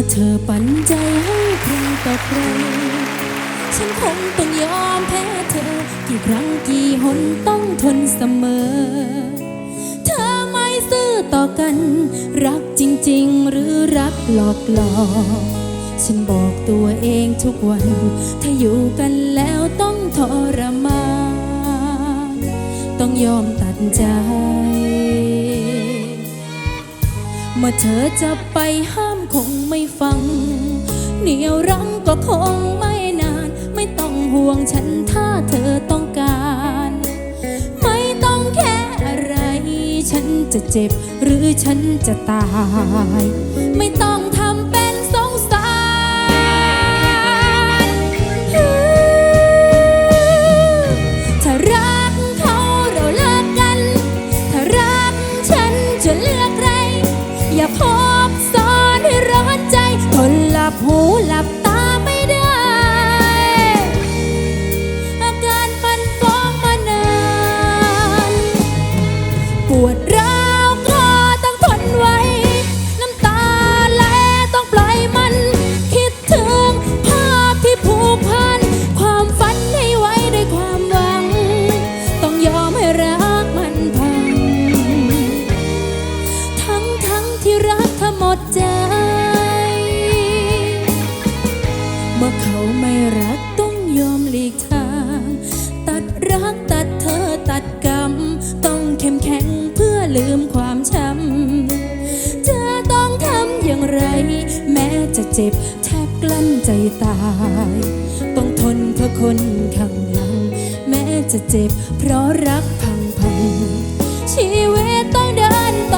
มื่อเธอปันใจให้ใครต่อใคร ฉันคงต้องยอมแพ้เธอ กี่ครั้งกี่หนต้องทนเสมอ เธอไม่ซื่อต่อกัน รักจริง ๆ หรือรักหลอกหลอกฉันบอกตัวเองทุกวัน ถ้าอยู่กันแล้วต้องทรมาน ต้องยอมตัดใจ เมื่อเธอจะไปห้ามคงไม่ฟัง เหนียวรั้งก็คงไม่นาน ไม่ต้องห่วงฉันถ้าเธอต้องการ ไม่ต้องแค่อะไร ฉันจะเจ็บหรือฉันจะตาย ไม่ต้อง วดร้าวคอต้องทนไว้ น้ำตาไหลต้องปล่อยมัน คิดถึงภาพที่ผูกพัน ความฝันให้ไว้ด้วยความหวัง ต้องยอมให้รักมันพัง ทั้งทั้งที่รักเธอหมดใจ เมื่อเขา จ็บแทบกลั้นใจตาย ต้องทนเพื่อคนข้างหลัง แม้จะเจ็บเพราะรักพังพันชีวิตต้องเดินต่อ